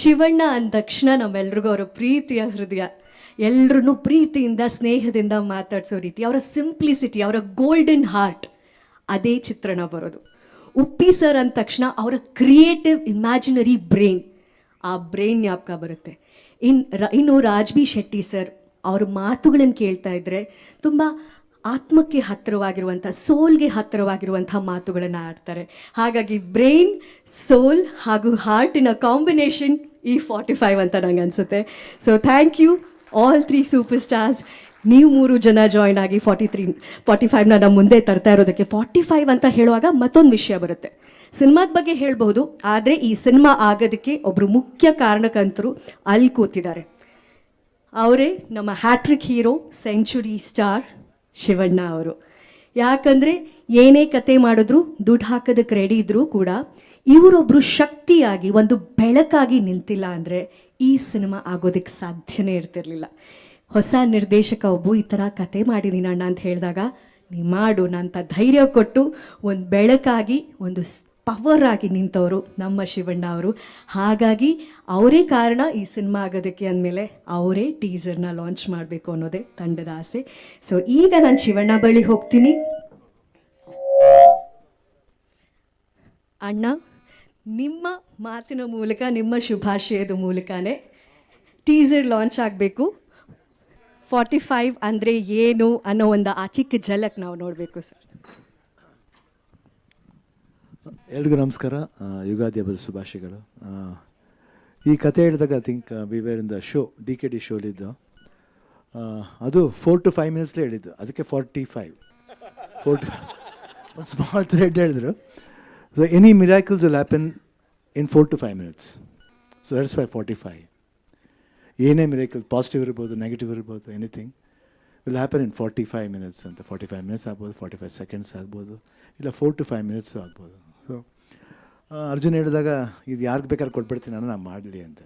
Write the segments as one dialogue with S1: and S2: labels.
S1: ಶಿವಣ್ಣ ಅಂದ ತಕ್ಷಣ ನಮ್ಮೆಲ್ರಿಗೂ ಅವರ ಪ್ರೀತಿಯ ಹೃದಯ. ಎಲ್ರೂ ಪ್ರೀತಿಯಿಂದ, ಸ್ನೇಹದಿಂದ ಮಾತಾಡಿಸೋ ರೀತಿ, ಅವರ ಸಿಂಪ್ಲಿಸಿಟಿ ಅವರ ಗೋಲ್ಡನ್ ಹಾರ್ಟ್ ಅದೇ ಚಿತ್ರಣ ಬರೋದು. ಉಪ್ಪಿ ಸರ್ ಅಂದ ತಕ್ಷಣ ಅವರ ಕ್ರಿಯೇಟಿವ್ ಇಮ್ಯಾಜಿನರಿ ಬ್ರೈನ್ ಆ ಬ್ರೈನ್ ಜ್ಞಾಪಕ ಬರುತ್ತೆ. ಇನ್ ರ, ಇನ್ನು ರಾಜ್ಬಿ ಶೆಟ್ಟಿ ಸರ್, ಅವ್ರ ಮಾತುಗಳನ್ನು ಕೇಳ್ತಾ ಇದ್ದರೆ ತುಂಬ ಆತ್ಮಕ್ಕೆ ಹತ್ತಿರವಾಗಿರುವಂಥ, ಸೋಲ್ಗೆ ಹತ್ತಿರವಾಗಿರುವಂಥ ಮಾತುಗಳನ್ನು ಆಡ್ತಾರೆ. ಹಾಗಾಗಿ ಬ್ರೈನ್, ಸೋಲ್ ಹಾಗೂ ಹಾರ್ಟಿನ ಕಾಂಬಿನೇಷನ್ ಈ ಫಾರ್ಟಿ ಫೈವ್ ಅಂತ ನಂಗೆ ಅನಿಸುತ್ತೆ. So thank you all three super stars ನೀವು ಮೂರು ಜನ ಜಾಯ್ನ್ ಆಗಿ ಫಾರ್ಟಿ ತ್ರೀ ಫಾರ್ಟಿ ಫೈವ್ನ ನಮ್ಮ ಮುಂದೆ ತರ್ತಾ ಇರೋದಕ್ಕೆ ಫಾರ್ಟಿ ಫೈವ್ ಅಂತ ಹೇಳುವಾಗ ಮತ್ತೊಂದು ವಿಷಯ ಬರುತ್ತೆ. ಸಿನಿಮಾದ ಬಗ್ಗೆ ಹೇಳಬಹುದು, ಆದರೆ ಈ ಸಿನಿಮಾ ಆಗೋದಕ್ಕೆ ಒಬ್ಬರು ಮುಖ್ಯ ಕಾರಣಕಂತರು ಅಲ್ಲಿ ಕೂತಿದ್ದಾರೆ. ಅವರೇ ನಮ್ಮ hattrick hero, century star. Shivanna ಅವರು. ಯಾಕಂದರೆ ಏನೇ ಕತೆ ಮಾಡಿದ್ರು, ದುಡ್ಡು ಹಾಕೋದಕ್ಕೆ ರೆಡಿ ಇದ್ದರೂ ಕೂಡ ಇವರೊಬ್ಬರು ಶಕ್ತಿಯಾಗಿ ಒಂದು ಬೆಳಕಾಗಿ ನಿಂತಿಲ್ಲ ಅಂದರೆ ಈ ಸಿನಿಮಾ ಆಗೋದಕ್ಕೆ ಸಾಧ್ಯನೇ ಇರ್ತಿರಲಿಲ್ಲ. ಹೊಸ ನಿರ್ದೇಶಕ ಒಬ್ಬ ಈ ಥರ ಕತೆ ಮಾಡಿದ್ದೀನಿ ಅಣ್ಣ ಅಂತ ಹೇಳಿದಾಗ, ನೀ ಮಾಡು ನಂತ ಧೈರ್ಯ ಕೊಟ್ಟು ಒಂದು ಬೆಳಕಾಗಿ, ಒಂದು ಪವರ್ ಆಗಿ ನಿಂತವರು ನಮ್ಮ ಶಿವಣ್ಣ ಅವರು. ಹಾಗಾಗಿ ಅವರೇ ಕಾರಣ ಈ ಸಿನಿಮಾ ಆಗೋದಕ್ಕೆ ಅಂದಮೇಲೆ ಅವರೇ ಟೀಸರ್ನ ಲಾಂಚ್ ಮಾಡಬೇಕು ಅನ್ನೋದೇ ತಂಡದ ಆಸೆ. ಸೊ ಈಗ ನಾನು ಶಿವಣ್ಣ ಬಳಿ ಹೋಗ್ತೀನಿ. ಅಣ್ಣ, ನಿಮ್ಮ ಮಾತಿನ ಮೂಲಕ, ನಿಮ್ಮ ಶುಭಾಶಯದ ಮೂಲಕನೇ ಟೀಸರ್ ಲಾಂಚ್ ಆಗಬೇಕು. ಫಾರ್ಟಿ ಫೈವ್ ಅಂದರೆ ಏನು ಅನ್ನೋ ಒಂದು ಆ ಚಿಕ್ಕ ಝಲಕ್ ನಾವು ನೋಡಬೇಕು, ಸರ್.
S2: ಎಲ್ರಿಗೂ ನಮಸ್ಕಾರ. ಯುಗಾದಿ ಹಬ್ಬದ ಶುಭಾಶಯಗಳು. ಈ ಕತೆ ಹೇಳಿದಾಗ I think we were in the show D K D ಶೋಲಿದ್ದು ಅದು ಫೋರ್ ಟು ಫೈವ್ ಮಿನಿಟ್ಸ್ಲೇ ಹೇಳಿದ್ದು. ಅದಕ್ಕೆ ಫಾರ್ಟಿ ಫೈವ್ ಫೋರ್ ಟು ಒಂದು ಸ್ಮಾಲ್ ಥ್ರೆಡ್ ಹೇಳಿದ್ರು. So any miracles will happen in four to five minutes so that's five forty five ಏನೇ miracle positive ಇರ್ಬೋದು negative ಇರ್ಬೋದು anything will happen in forty five minutes ಅಂತ. Forty five minutes ಆಗ್ಬೋದು forty five seconds ಆಗ್ಬೋದು, ಇಲ್ಲ four to five minutes ಆಗ್ಬೋದು. ಅರ್ಜುನ್ ಹೇಳಿದಾಗ, ಇದು ಯಾರಿಗೆ ಬೇಕಾದ್ರೆ ಕೊಟ್ಬಿಡ್ತೀನಿ, ನಾನು ನಾನು ಮಾಡಲಿ ಅಂತ.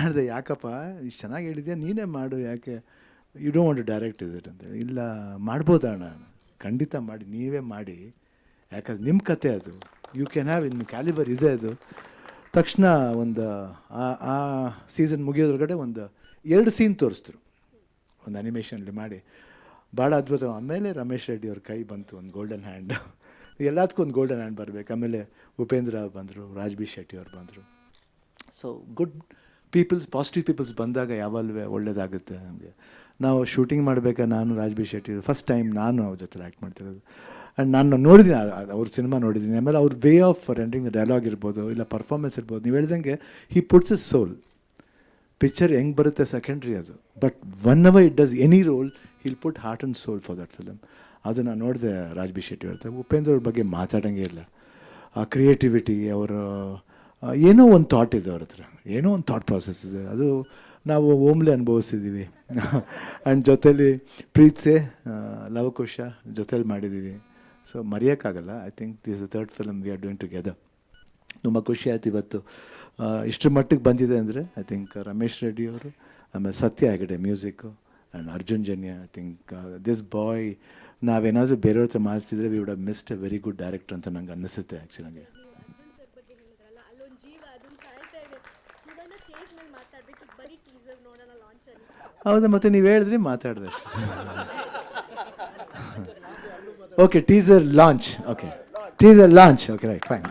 S2: ಹೇಳಿದೆ, ಯಾಕಪ್ಪ, ಇಷ್ಟು ಚೆನ್ನಾಗಿ ಹೇಳಿದ್ಯಾ? ನೀನೇ ಮಾಡು, ಯಾಕೆ? You don't want direct is it ಅಂತೇಳಿ ಇಲ್ಲ ಮಾಡ್ಬೋದಣ್ಣ ಖಂಡಿತ ಮಾಡಿ, ನೀವೇ ಮಾಡಿ. ಯಾಕಂದ್ರೆ ನಿಮ್ಮ ಕತೆ ಅದು. You can have in calibre ಇದೆ ಅದು. ತಕ್ಷಣ ಒಂದು, ಆ ಆ ಸೀಸನ್ ಮುಗಿಯೋದ್ರೊಳಗಡೆ ಒಂದು ಎರಡು ಸೀನ್ ತೋರಿಸಿದ್ರು. ಒಂದು ಅನಿಮೇಷನಲ್ಲಿ ಮಾಡಿ. ಭಾಳ ಅದ್ಭುತ. ಆಮೇಲೆ ರಮೇಶ್ ರೆಡ್ಡಿ ಅವ್ರ ಕೈ ಬಂತು, ಒಂದು ಗೋಲ್ಡನ್ ಹ್ಯಾಂಡ್ ಎಲ್ಲದಕ್ಕೂ ಒಂದು ಗೋಲ್ಡನ್ ಹ್ಯಾಂಡ್ ಬರಬೇಕು. ಆಮೇಲೆ ಉಪೇಂದ್ರ ಬಂದರು ರಾಜ್ಬಿ ಶೆಟ್ಟಿ ಅವ್ರು ಬಂದರು. So good peoples positive peoples ಬಂದಾಗ ಯಾವಲ್ವೇ ಒಳ್ಳೇದಾಗುತ್ತೆ ನಮಗೆ. ನಾವು ಶೂಟಿಂಗ್ ಮಾಡಬೇಕಾ ನಾನು ರಾಜ್ಬಿ ಶೆಟ್ಟಿ ಫಸ್ಟ್ ಟೈಮ್ ನಾನು ಅವ್ರ ಜೊತೆ ಆ್ಯಕ್ಟ್ ಮಾಡ್ತಿರೋದು. ಆ್ಯಂಡ್ ನಾನು ನೋಡಿದ್ದೀನಿ ಅವ್ರ ಸಿನಿಮಾ ನೋಡಿದ್ದೀನಿ. ಆಮೇಲೆ ಅವ್ರ ವೇ ಆಫ್ ರೆಂಡಿಂಗ್ ಡೈಲಾಗ್ ಇರ್ಬೋದು, ಇಲ್ಲ ಪರ್ಫಾರ್ಮೆನ್ಸ್ ಇರ್ಬೋದು. ನೀವು ಹೇಳ್ದಂಗೆ he puts is soul picture ಹೆಂಗೆ ಬರುತ್ತೆ ಸೆಕೆಂಡ್ರಿ ಅದು. But one hour it does any role he'll put heart and soul for that film ಅದು ನಾನು ನೋಡಿದೆ ರಾಜ್ಬಿ ಶೆಟ್ಟಿ ಉಪೇಂದ್ರ ಅವ್ರ ಬಗ್ಗೆ ಮಾತಾಡೋಂಗೆ ಇಲ್ಲ. ಆ ಕ್ರಿಯೇಟಿವಿಟಿ ಅವರ ಏನೋ ಒಂದು ಥಾಟ್ ಇದೆ ಅವ್ರ ಹತ್ರ. ಏನೋ ಒಂದು ಥಾಟ್ ಪ್ರಾಸೆಸ್ ಇದೆ. ಅದು ನಾವು ಓಮ್ಲೆ ಅನುಭವಿಸಿದ್ದೀವಿ ಆ್ಯಂಡ್ ಜೊತೇಲಿ ಪ್ರೀತ್ಸೆ ಲವಕುಶ ಜೊತೇಲಿ ಮಾಡಿದ್ದೀವಿ so ಮರೆಯೋಕ್ಕಾಗಲ್ಲ. I think this third film we are doing together ತುಂಬ ಖುಷಿ ಆಯ್ತು ಇವತ್ತು. ಇಷ್ಟರ ಮಟ್ಟಿಗೆ ಬಂದಿದೆ ಅಂದರೆ ಐ ಥಿಂಕ್ ರಮೇಶ್ ರೆಡ್ಡಿ ಅವರು, ಆಮೇಲೆ Satya Hegde music and Arjun Janya I think this boy ನಾವೇನಾದರೂ ಬೇರೆಯವ್ರ ಹತ್ರ ಮಾಡಿಸಿದ್ರೆ we would have missed a very good director ಅಂತ ನಂಗೆ ಅನ್ನಿಸುತ್ತೆ ಆ್ಯಕ್ಚುಲಿ ನನಗೆ ಹೌದಾ, ಮತ್ತೆ ನೀವು ಹೇಳಿದ್ರಿ ಮಾತಾಡಿದೆ okay teaser launch okay teaser launch okay right fine